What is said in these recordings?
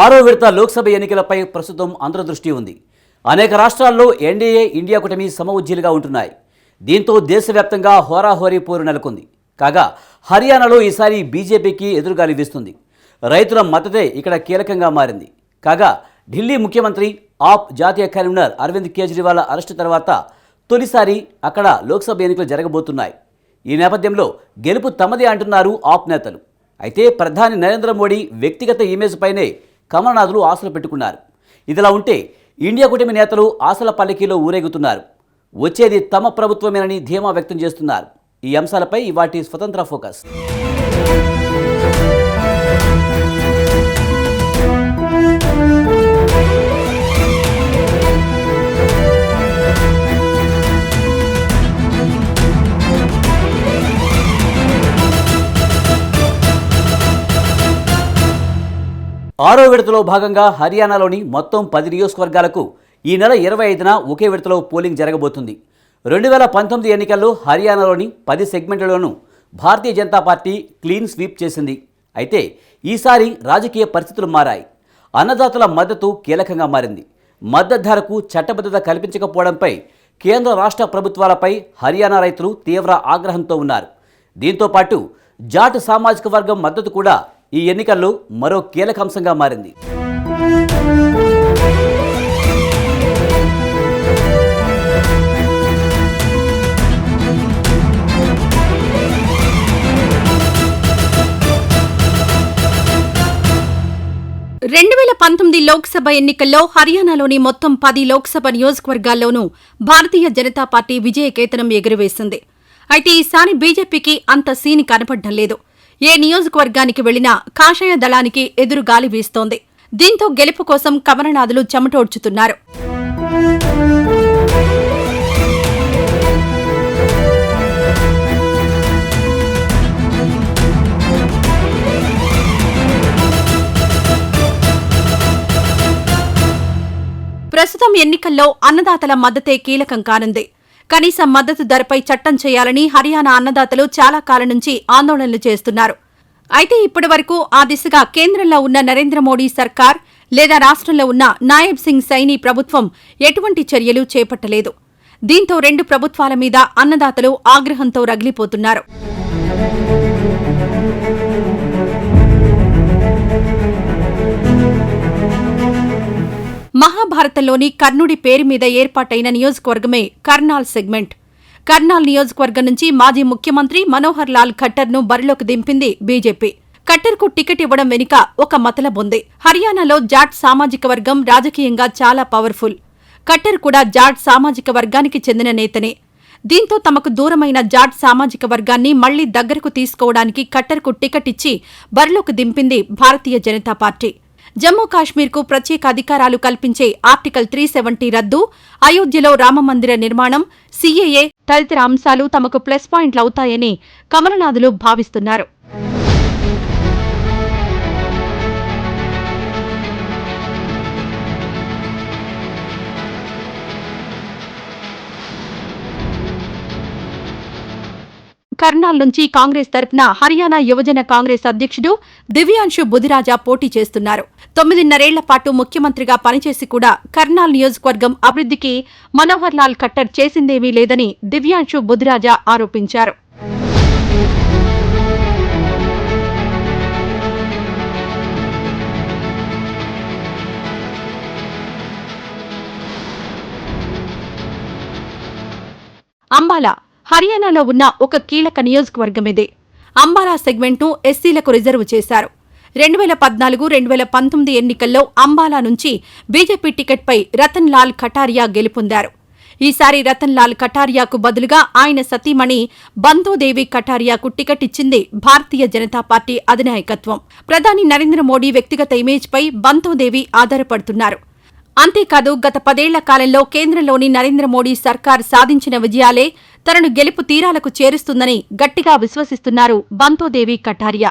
ఆరో విడత లోక్సభ ఎన్నికలపై ప్రస్తుతం అంతర్దృష్టి ఉంది. అనేక రాష్ట్రాల్లో ఎన్డీఏ ఇండియా కూటమి సమవుజ్జీలుగా ఉంటున్నాయి. దీంతో దేశవ్యాప్తంగా హోరాహోరీ పోరు నెలకొంది. కాగా హర్యానాలో ఈసారి బీజేపీకి ఎదురుగాలి వీస్తుంది. రైతుల మద్దతే ఇక్కడ కీలకంగా మారింది. కాగా ఢిల్లీ ముఖ్యమంత్రి ఆప్ జాతీయ కన్వీనర్ అరవింద్ కేజ్రీవాల్ అరెస్టు తర్వాత తొలిసారి అక్కడ లోక్సభ ఎన్నికలు జరగబోతున్నాయి. ఈ నేపథ్యంలో గెలుపు తమదే అంటున్నారు ఆప్ నేతలు. అయితే ప్రధాని నరేంద్ర మోడీ వ్యక్తిగత ఇమేజ్ పైనే కమలనాథులు ఆశలు పెట్టుకున్నారు. ఇదిలా ఉంటే ఇండియా కూటమి నేతలు ఆశల పల్లకీలో ఊరేగుతున్నారు. వచ్చేది తమ ప్రభుత్వమేనని ధీమా వ్యక్తం చేస్తున్నారు. ఈ అంశాలపై ఇవాటి స్వతంత్ర ఫోకస్. ఆరో విడతలో భాగంగా హర్యానాలోని మొత్తం పది నియోజకవర్గాలకు ఈ నెల ఇరవై ఐదున ఒకే విడతలో పోలింగ్ జరగబోతుంది. రెండు వేల పంతొమ్మిది ఎన్నికల్లో హర్యానాలోని పది సెగ్మెంట్లలోనూ Bharatiya Janata party clean sweep చేసింది. అయితే ఈసారి రాజకీయ పరిస్థితులు మారాయి. అన్నదాతల మద్దతు కీలకంగా మారింది. మద్దతు ధరకు చట్టబద్ధత కల్పించకపోవడంపై కేంద్ర రాష్ట్ర ప్రభుత్వాలపై హర్యానా రైతులు తీవ్ర ఆగ్రహంతో ఉన్నారు. దీంతో పాటు జాట్ సామాజిక వర్గం మద్దతు కూడా ఈ ఎన్నికల్లో మరో కీలక అంశంగా మారింది. రెండు వేల పంతొమ్మిది లోక్సభ ఎన్నికల్లో హర్యానాలోని మొత్తం పది లోక్సభ నియోజకవర్గాల్లోనూ భారతీయ జనతా పార్టీ విజయకేతనం ఎగురవేసింది. అయితే ఈసారి బీజేపీకి అంత సీని కనపడడం లేదు. ఏ నియోజకవర్గానికి వెళ్ళినా కాషాయ దళానికి ఎదురు గాలి వీస్తోంది. దీంతో గెలుపు కోసం కమలనాథులు చెమటోడ్చుతున్నారు. ప్రస్తుతం ఎన్నికల్లో అన్నదాతల మద్దతే కీలకం కానుంది. కనీస మద్దతు ధరపై చట్టం చేయాలని హర్యానా అన్నదాతలు చాలా కాలం నుంచి ఆందోళనలు చేస్తున్నారు. అయితే ఇప్పటి వరకు ఆ దిశగా కేంద్రంలో ఉన్న నరేంద్ర మోడీ సర్కార్ లేదా రాష్ట్రంలో ఉన్న నాయబ్ సింగ్ సైని ప్రభుత్వం ఎటువంటి చర్యలు చేపట్టలేదు. దీంతో రెండు ప్రభుత్వాల మీద అన్నదాతలు ఆగ్రహంతో రగిలిపోతున్నారు. భారతంలోని కర్ణుడి పేరు మీద ఏర్పాటైన నియోజకవర్గమే కర్నాల్ సెగ్మెంట్. కర్నాల్ నియోజకవర్గం నుంచి మాజీ ముఖ్యమంత్రి మనోహర్ లాల్ ఖట్టర్ను బరిలోకి దింపింది బీజేపీ. ఖట్టర్కు టికెట్ ఇవ్వడం వెనుక ఒక మతలబుంది హర్యానాలో జాట్ సామాజిక వర్గం రాజకీయంగా చాలా పవర్ఫుల్. ఖట్టర్ కూడా జాట్ సామాజిక వర్గానికి చెందిన నేతనే. దీంతో తమకు దూరమైన జాట్ సామాజిక వర్గాన్ని మళ్ళీ దగ్గరకు తీసుకోవడానికి ఖట్టర్కు టికెట్ ఇచ్చి బరిలోకి దింపింది భారతీయ జనతా పార్టీ. జమ్మూ కాశ్మీర్కు ప్రత్యేక అధికారాలు కల్పించే ఆర్టికల్ త్రీ సెవెంటీ రద్దు అయోధ్యలో రామమందిర నిర్మాణం సీఏఏ తదితర అంశాలు తమకు ప్లస్ పాయింట్లవుతాయని కమలనాథులు భావిస్తున్నారు. కర్నాల్ నుంచి కాంగ్రెస్ తరపున హర్యానా యువజన కాంగ్రెస్ అధ్యక్షుడు దివ్యాంశు బుధిరాజా పోటీ చేస్తున్నారు. తొమ్మిదిన్నరేళ్ళ పాటు ముఖ్యమంత్రిగా పనిచేసి కూడా కర్నాల్ నియోజకవర్గం అభివృద్ధికి మనోహర్ లాల్ ఖట్టర్ చేసిందేమీ లేదని దివ్యాంశు బుధిరాజా ఆరోపించారు. అంబాలా హర్యానాలో ఉన్న ఒక కీలక నియోజకవర్గం ఇది. అంబాలా సెగ్మెంట్ను ఎస్సీలకు రిజర్వ్ చేశారు. రెండు వేల పద్నాలుగు రెండు వేల పంతొమ్మిది ఎన్నికల్లో అంబాలా నుంచి బీజేపీ టికెట్పై రతన్ లాల్ కటారియా గెలుపొందారు. ఈసారి రతన్ లాల్ కటారియాకు బదులుగా ఆయన సతీమణి బంధోదేవి కటారియాకు టికెట్ ఇచ్చింది భారతీయ జనతా పార్టీ అధినాయకత్వం. ప్రధాని నరేంద్ర మోడీ వ్యక్తిగత ఇమేజ్పై బంధోదేవి ఆధారపడుతున్నారు. అంతేకాదు గత పదేళ్ళ కాలంలో కేంద్రంలోని నరేంద్ర మోడీ సర్కార్ సాధించిన విజయాలే తనను గెలుపు తీరాలకు చేరుస్తుందని గట్టిగా విశ్వసిస్తున్నారు బంతోదేవి కటారియా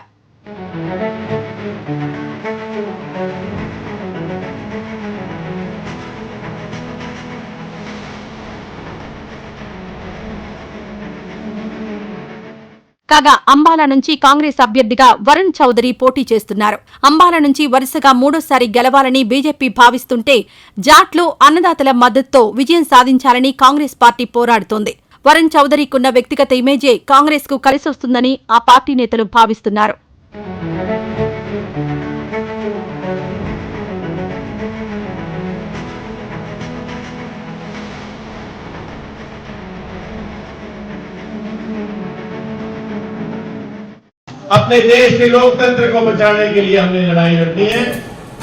కాగా అంబాలా నుంచి కాంగ్రెస్ అభ్యర్థిగా వరుణ్ చౌదరి పోటీ చేస్తున్నారు. అంబాలా నుంచి వరుసగా మూడోసారి గెలవాలని బీజేపీ భావిస్తుంటే జాట్లో అన్నదాతల మద్దతుతో విజయం సాధించాలని కాంగ్రెస్ పార్టీ పోరాడుతోంది. వరుణ్ చౌదరికున్న వ్యక్తిగత ఇమేజే కాంగ్రెస్ కు కలిసొస్తుందని ఆ పార్టీ నేతలు భావిస్తున్నారు अपने देश के लोकतंत्र को बचाने के लिए हमने लड़ाई लड़नी है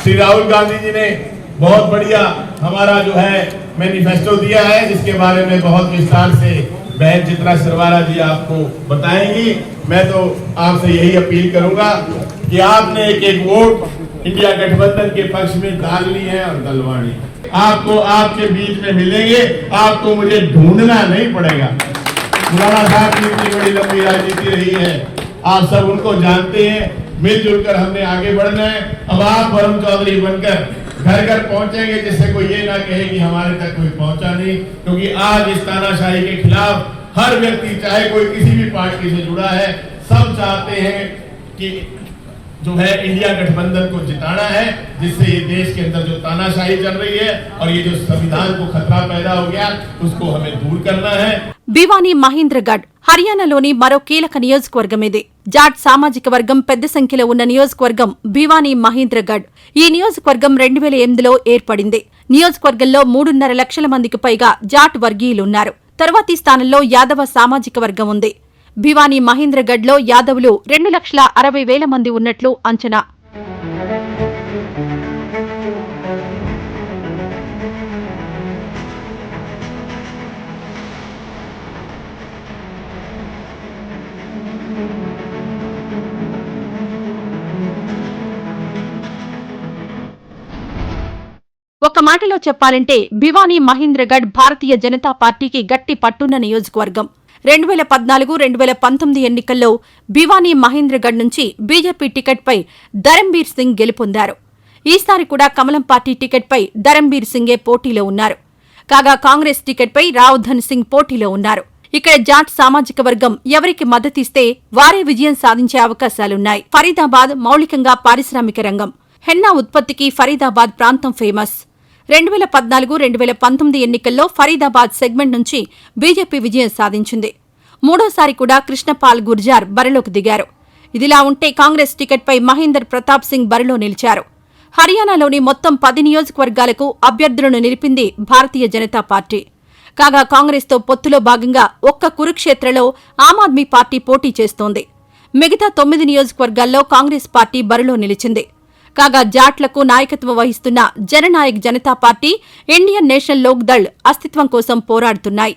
श्री राहुल गांधी जी ने बहुत बढ़िया हमारा जो है मैनिफेस्टो दिया है, जिसके बारे में बहुत विस्तार से बहन चित्रा सरवारा जी आपको बताएँगी। मैं तो आपसे यही अपील करूँगा कि आपने एक एक वोट इंडिया गठबंधन के पक्ष में डाल ली है और है। आपको आपके बीच में मिलेंगे, आपको मुझे ढूंढना नहीं पड़ेगा। मुराना साहब की इतनी बड़ी लंबी राजनीति रही है, आप सब उनको जानते हैं, मिलजुल कर हमने आगे बढ़ना है। अब आप वरुण चौधरी बनकर घर घर पहुंचेंगे जिससे कोई ये ना कहे कि हमारे तक कोई पहुंचा नहीं क्योंकि आज इस तानाशाही के खिलाफ हर व्यक्ति चाहे कोई किसी भी पार्टी से जुड़ा है सब चाहते हैं कि जो है इंडिया गठबंधन को जिताना है जिससे ये देश के अंदर जो तानाशाही चल रही है और ये जो संविधान को खतरा पैदा हो गया उसको हमें दूर करना है భివానీ మహేంద్రగఢ్ హర్యానాలోని మరో కీలక నియోజకవర్గం ఇది జాట్ సామాజిక వర్గం పెద్ద సంఖ్యలో ఉన్న నియోజకవర్గం భివానీ మహేంద్రగఢ్. ఈ నియోజకవర్గం రెండు వేల ఎనిమిదిలో ఏర్పడింది. నియోజకవర్గంలో మూడున్నర లక్షల మందికి పైగా జాట్ వర్గీయులున్నారు. తరువాతి స్థానంలో యాదవ సామాజిక వర్గం ఉంది. భివానీ మహేంద్రగఢ్లో యాదవులు రెండు లక్షల అరవై వేల మంది ఉన్నట్లు అంచనా. ఒక మాటలో చెప్పాలంటే భివానీ మహేంద్రగఢ్ భారతీయ జనతా పార్టీకి గట్టి పట్టున్న నియోజకవర్గం. రెండు వేల పద్నాలుగు రెండు వేల పంతొమ్మిది ఎన్నికల్లో భివానీ మహేంద్రగఢ్ నుంచి బీజేపీ టికెట్పై ధరంబీర్ సింగ్ గెలుపొందారు. ఈసారి కూడా కమలం పార్టీ టికెట్పై ధరంబీర్ సింగే పోటీలో ఉన్నారు. కాగా కాంగ్రెస్ టికెట్పై రావ్ధన్ సింగ్ పోటీలో ఉన్నారు. ఇక్కడ జాట్ సామాజిక వర్గం ఎవరికి మద్దతిస్తే వారే విజయం సాధించే అవకాశాలున్నాయి. ఫరీదాబాద్ మౌలికంగా పారిశ్రామిక రంగం. హెన్నా ఉత్పత్తికి ఫరీదాబాద్ ప్రాంతం ఫేమస్. రెండు వేల పద్నాలుగు రెండు వేల పంతొమ్మిది ఎన్నికల్లో ఫరీదాబాద్ సెగ్మెంట్ నుంచి బీజేపీ విజయం సాధించింది. మూడోసారి కూడా కృష్ణపాల్ గుర్జార్ బరిలోకి దిగారు. ఇదిలా ఉంటే కాంగ్రెస్ టికెట్పై మహేందర్ ప్రతాప్ సింగ్ బరిలో నిలిచారు. హర్యానాలోని మొత్తం పది నియోజకవర్గాలకు అభ్యర్థులను నిలిపింది భారతీయ జనతా పార్టీ. కాగా కాంగ్రెస్తో పొత్తులో భాగంగా ఒక్క కురుక్షేత్రలో ఆమ్ ఆద్మీ పార్టీ పోటీ చేస్తోంది. మిగతా తొమ్మిది నియోజకవర్గాల్లో కాంగ్రెస్ పార్టీ బరిలో నిలిచింది. కాగా జాట్లకు నాయకత్వం వహిస్తున్న Jannayak Janata party Indian National Lok Dal అస్తిత్వం కోసం పోరాడుతున్నాయి.